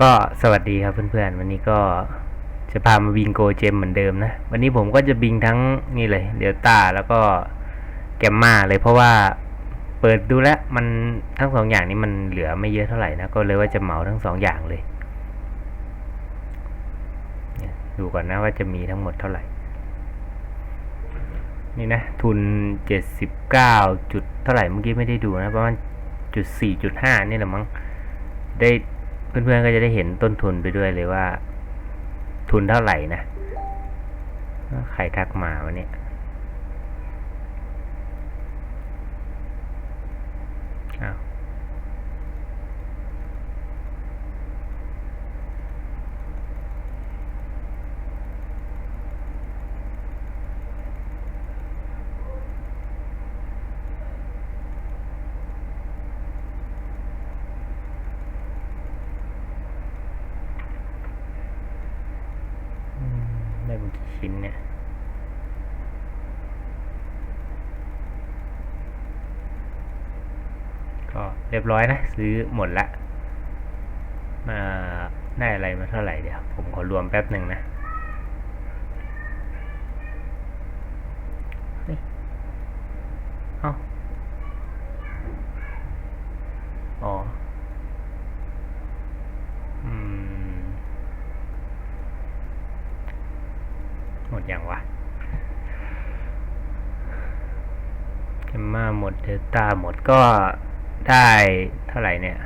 ก็สวัสดีครับเพื่อนๆ วันนี้ก็จะพามาบิงโกเจมเหมือนเดิมนะ วันนี้ผมก็จะบิงทั้งนี่เลยเดลต้าแล้วก็แกมมาเลยเพราะว่าเปิดดูแล้วมันทั้งสองอย่างนี้มันเหลือไม่เยอะเท่าไหร่นะก็เลยว่าจะเหมาทั้งสองอย่างเลยเนี่ยดูก่อนนะว่าจะมีทั้งหมดเท่าไหร่ นี่นะ ทุนเจ็ดสิบเก้าจุดเท่าไหร่เมื่อกี้ไม่ได้ดูนะประมาณจุดสี่จุดห้านี่แหละมั้งได้ เพื่อนๆก็จะได้เห็นต้นทุนไปด้วยเลยว่า ทุนเท่าไหร่นะใครทักมาวะเนี่ยอ้าวอืมได้เป็นกี่ ชิ้นเนี่ยก็เรียบร้อยนะ ซื้อหมดละมาได้อะไรมาเท่าไหร่เดี๋ยวผมขอรวมแป๊บหนึ่งนะเฮ้ยเอ้าอ๋อ อืม หมดยังวะแกมมาหมดเดลต้าหมดก็ได้เท่าไหร่เนี่ย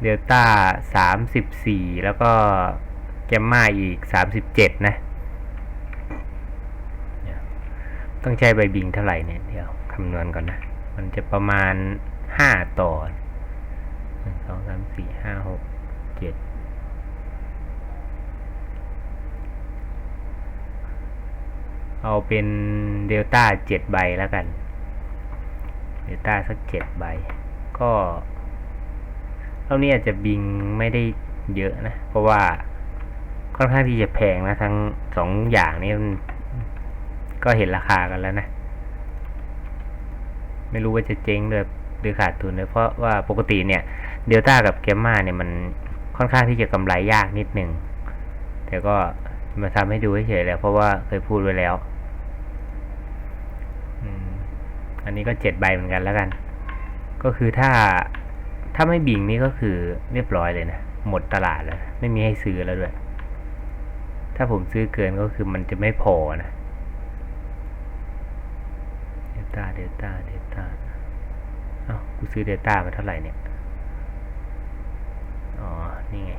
เดลต้าสามสิบสี่แล้วก็แกมมาอีกสามสิบเจ็ดนะ ต้องใช้ใบบิงเท่าไหร่เนี่ย เดี๋ยวคำนวณก่อนนะ มันจะประมาณห้าต่อสองสามสี่ห้าหกเจ็ด เอาเป็นเดลต้าเจ็ดใบแล้วกัน เดลต้าสักเจ็ดใบ ก็เท่านี้อาจจะบิงไม่ได้เยอะนะ เพราะว่าค่อนข้างที่จะแพงนะ ทั้งสองอย่างนี้มันก็เห็นราคากันแล้วนะ ไม่รู้ว่าจะเจ๊งด้วยหรือขาดทุนเลยเพราะว่าปกติเนี่ยเดลต้ากับแกมมาเนี่ยมันค่อนข้างที่จะกำไรยากนิดหนึ่ง แต่ก็มาทำให้ดูเฉยๆแล้วเพราะว่าเคยพูดไว้แล้ว อันนี้ก็เจ็ดใบเหมือนกันแล้วกัน ก็คือถ้าถ้าไม่บิงนี่ก็คือเรียบร้อยเลยนะ หมดตลาดแล้ว ไม่มีให้ซื้อแล้วด้วย ถ้าผมซื้อเกินก็คือมันจะไม่พอนะเดลต้าเดลต้าเดลต้าเอ้ากูซื้อเดลต้ามาเท่าไหร่เนี่ย อ๋อ นี่ไง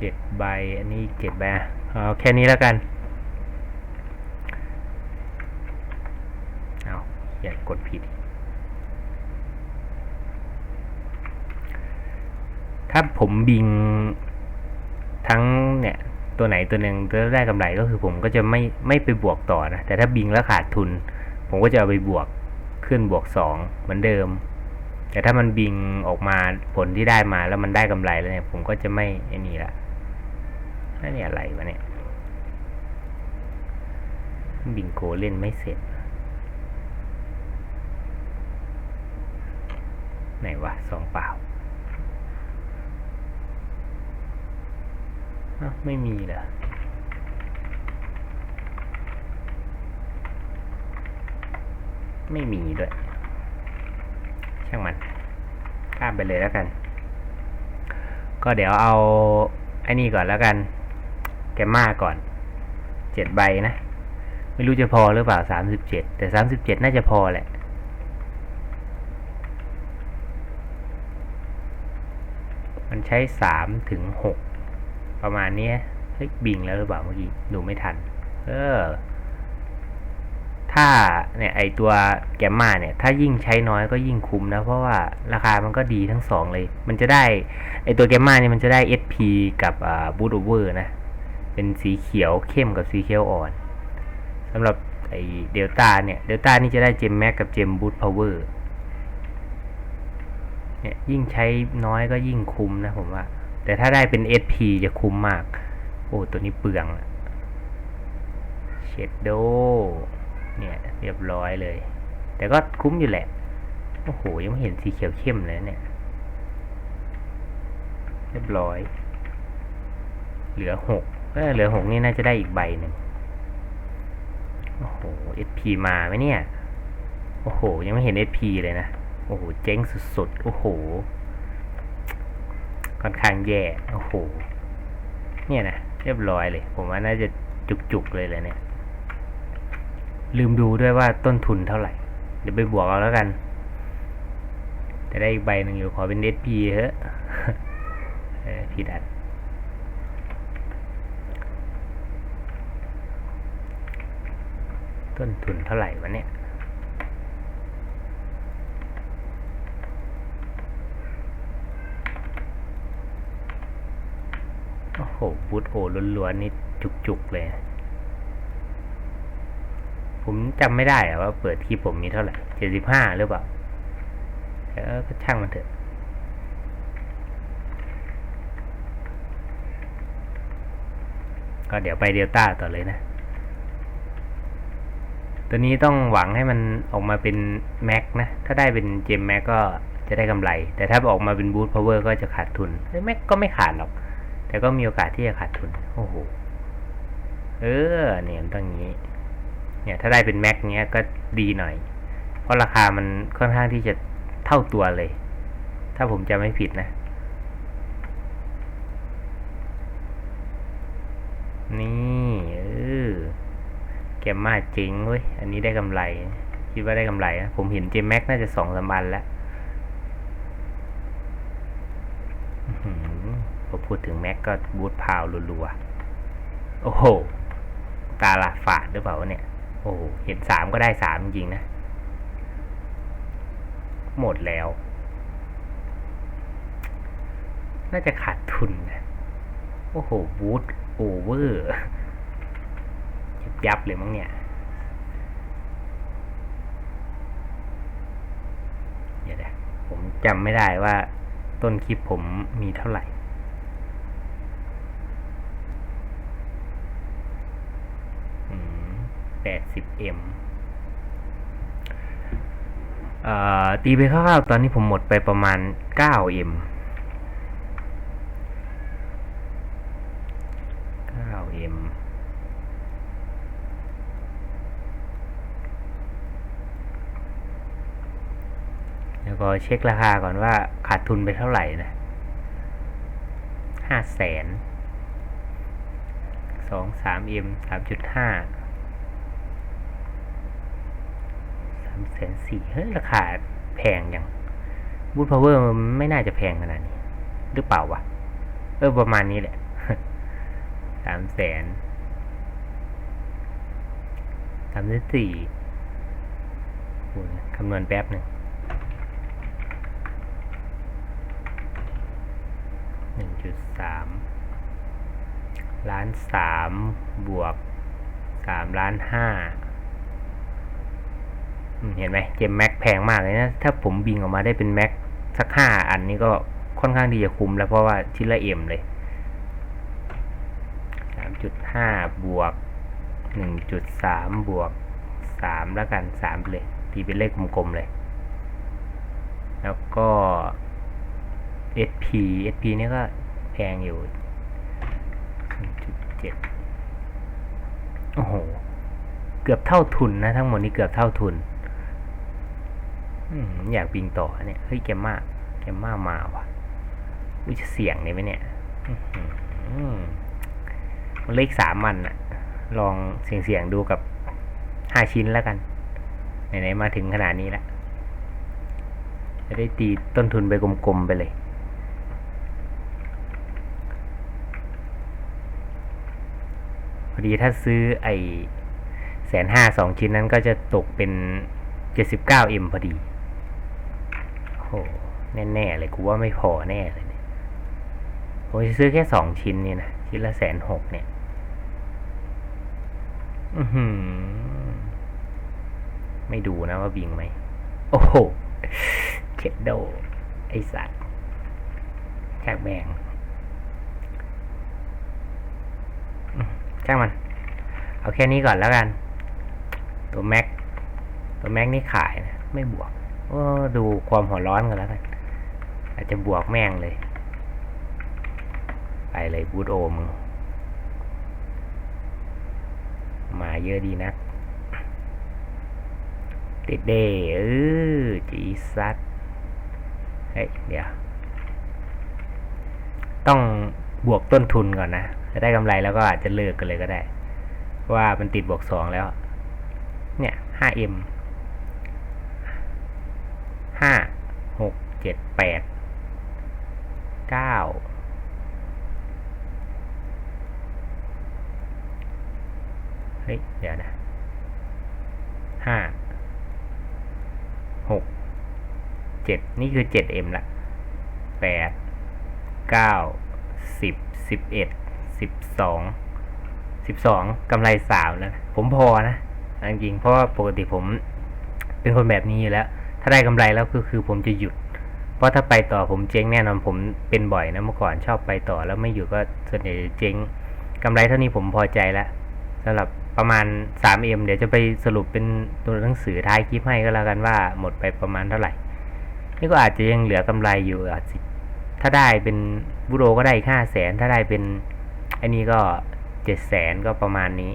เจ็ดใบ อันนี้เจ็ดใบอะเอาแค่นี้แล้วกัน เอาอย่ากดผิด ถ้าผมบิงทั้งเนี่ย ตัวไหนตัวหนึ่งแล้วได้กำไรก็คือผมก็จะไม่ไม่ไปบวกต่อนะ แต่ถ้าบิงแล้วขาดทุน ผมก็จะเอาไปบวกขึ้นบวกสองเหมือนเดิมแต่ถ้ามันบิงออกมาผลที่ได้มาแล้วมันได้กำไรแล้วเนี่ย ผมก็จะไม่ไอ้นี่ละ นั่นนี่อะไรวะเนี่ย บิงโกเล่นไม่เสร็จ ไหนวะสองเปล่าอ้าวไม่มีเหรอไม่มีด้วย ช่างมันข้ามไปเลยแล้วกัน ก็เดี๋ยวเอาไอ้นี่ก่อนแล้วกัน แกมมาก่อนเจ็ดใบนะ ไม่รู้จะพอหรือเปล่าสามสิบเจ็ดแต่สามสิบเจ็ดน่าจะพอแหละมันใช้สามถึงหกประมาณนี้เฮ้ยบิงแล้วหรือเปล่าเมื่อกี้ดูไม่ทัน เออ ถ้าเนี่ยไอตัวแกมมาเนี่ย ถ้ายิ่งใช้น้อยก็ยิ่งคุ้มนะ เพราะว่าราคามันก็ดีทั้งสองเลย มันจะได้ ไอตัวแกมมาเนี่ยมันจะได้ SP กับอ่าบูตโอเวอร์นะ เป็นสีเขียวเข้มกับสีเขียวอ่อนสำหรับไอเดลต้าเนี่ยเดลต้านี่จะได้เจมแม็กกับเจมบูตพาวเวอร์เนี่ยยิ่งใช้น้อยก็ยิ่งคุ้มนะผมว่า แต่ถ้าได้เป็น SP จะคุ้มมาก โอ้ ตัวนี้เปลืองอะเชดโดเนี่ย เรียบร้อยเลย แต่ก็คุ้มอยู่แหละ โอ้โห ยังไม่เห็นสีเขียวเข้มเลยเนี่ย เรียบร้อย เหลือหก เออเหลือหกนี่น่าจะได้อีกใบหนึ่งโอ้โห SP มาไหมเนี่ย โอ้โห ยังไม่เห็น SP เลยนะ โอ้โห เจ๊งสุดๆ โอ้โห ค่อนข้างแย่ โอ้โห เนี่ยนะ เรียบร้อยเลย ผมว่าน่าจะจุกๆเลยเลยเนี่ย ลืมดูด้วยว่าต้นทุนเท่าไหร่ เดี๋ยวไปบวกเอาแล้วกันแต่ได้อีกใบหนึ่งอยู่ขอเป็น SP เถอะเออพี่ดั ต้นทุนเท่าไหร่วะเนี่ยโอ้โหบูทโอล้วนๆนี่จุกๆเลย ผมจำไม่ได้อว่าเปิดที่ผมมีเท่าไหร่เจ็ดสิบห้าหรือเปล่าเออก็ช่างมันเถอะก็เดี๋ยวไปเดลต้าต่อเลยนะ ตัวนี้ต้องหวังให้มันออกมาเป็นแม็กนะ ถ้าได้เป็นเจมแม็กก็จะได้กำไร แต่ถ้าออกมาเป็นบูทพาวเวอร์ก็จะขาดทุนแม็กก็ไม่ขาดหรอก แต่ก็มีโอกาสที่จะขาดทุน โอ้โห เออ เนี่ยมันต้องงนี้ เนี่ย ถ้าได้เป็นแม็กเนี้ยก็ดีหน่อย เพราะราคามันค่อนข้างที่จะเท่าตัวเลย ถ้าผมจะไม่ผิดนะ นี่ แกมมาเจริงเว้ย อันนี้ได้กำไร คิดว่าได้กำไรนะผมเห็นเจมแม็กน่าจะสองสามวันแล้วพอพูดถึงแม็กก็บูทพาวรัวๆ โอ้โห ตาลาฝาดหรือเปล่าเนี่ย โอ้โห เห็นสามก็ได้สามจริงนะ หมดแล้ว น่าจะขาดทุนนะ โอ้โห บูทโอเวอร์ ยับเลยมั้งเนี่ย เดี๋ยวนะผมจำไม่ได้ว่าต้นคลิปผมมีเท่าไหร่แปดสิบเอ็มตีไปคร่าวๆตอนนี้ผมหมดไปประมาณเก้าเอ็มเก้าเอ็ม แล้วก็เช็คราคาก่อนว่าขาดทุนไปเท่าไหร่นะห้าแสนสองสามเอ็มสามจุดห้าสามแสนสี่เฮ้ยราคาแพงอย่างบูทพาวเวอร์มันไม่น่าจะแพงขนาดนี้ หรือเปล่าวะ เออ ประมาณนี้แหละสามแสนสามแสนสี่คำนวณแป๊บหนึ่งหนึ่ง จุดสามล้านสามบวกสามล้านห้าเห็นไหมเกมแม็กแพงมากเลยนะ ถ้าผมบิงออกมาได้เป็นแม็กสักห้าอันนี้ก็ค่อนข้างที่จะคุ้มแล้วเพราะว่าชิ้นละเอ็มเลยสามจุดห้าบวกหนึ่งจุดสามบวกสามแล้วกันสามเลย ตีเป็นเลขกลมๆเลย แล้วก็ SP SP นี่ก็ แพงอยู่จุดเจ็ดโอ้โห เกือบเท่าทุนนะ ทั้งหมดนี้เกือบเท่าทุนอยากบิงต่อเนี่ยเฮ้ยแกมมาแกมมามาว่ะวิจะเสี่ยงเนี่ยไหมเนี่ยอืมันเลขสามมันอะลองเสียงเสียงดูกับห้าชิ้นแล้วกัน ไหน ๆ มาถึงขนาดนี้แล้วจะได้ตีต้นทุนไปกลม ๆ ไปเลย อดีถ้าซื้อไอแสนห้าสองชิ้นนั้นก็จะตกเป็นเจ็ดสิบเก้าเอ็มพอดีโหแน่ ๆ เลยกูว่าไม่พอแน่เลยผมจะซื้อแค่สองชิ้นนี่นะ ชิ้นละแสนหกเนี่ย อือหือไม่ดูนะว่าบิงไหม โอ้โหเคดโดไอสัตว์จากแบงอืม ช่างมัน เอาแค่นี้ก่อนแล้วกัน ตัวแม็ก ตัวแม็กนี่ขายนะ ไม่บวกโอ้ดูความหัวร้อนกันแล้วกัน อาจจะบวกแม่งเลย ไปเลยบูทโอมึง มาเยอะดีนะติดเดเออจีซัดเฮ้ย เดี๋ยว ต้องบวกต้นทุนก่อนนะ จะได้กำไรแล้วก็อาจจะเลิกกันเลยก็ได้ ว่ามันติดบวกสองแล้ว เนี่ย 5M ห้าหกเจ็ดแปดเก้าเฮ้ย เดี๋ยวนะห้าหกเจ็ดนี่คือเจ็ด M ละแปดเก้าสิบสิบเอ็ด สิบสองสิบสองกำไรสามแล้วนะผมพอนะจริงเพราะว่าปกติผมเป็นคนแบบนี้อยู่แล้ว ถ้าได้กำไรแล้วก็คือผมจะหยุด เพราะถ้าไปต่อผมเจ๊งแน่นอนผมเป็นบ่อยนะเมื่อก่อนชอบไปต่อแล้วไม่อยู่ก็ส่วนใหญ่เจ๊งกำไรเท่านี้ผมพอใจแล้วสำหรับประมาณ 3M เดี๋ยวจะไปสรุปเป็นตัวหนังสือท้ายคลิปให้ก็แล้วกันว่าหมดไปประมาณเท่าไหร่ นี่ก็อาจจะยังเหลือกำไรอยู่อาจจะถ้าได้เป็นบูโรก็ได้ห้าแสนถ้าได้เป็น อันนี้ก็เจ็ดแสนก็ประมาณนี้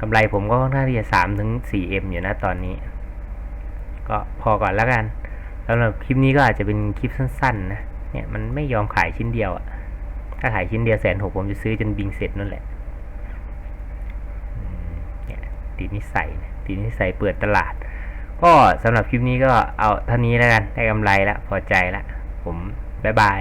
กำไรผมก็ค่อนข้างที่จะสามถึงสี่เอ็มอยู่นะตอนนี้ ก็พอก่อนแล้วกันสำหรับคลิปนี้ก็อาจจะเป็นคลิปสั้นๆนะเนี่ยมันไม่ยอมขายชิ้นเดียวอะถ้าขายชิ้นเดียวแสนหกผมจะซื้อจนบิงเสร็จนั่นแหละเนี่ยติดนิสัยนะติดนิสัยเปิดตลาด ก็สำหรับคลิปนี้ก็เอาเท่านี้แล้วกันได้กำไรแล้วพอใจแล้วผมบ๊ายบาย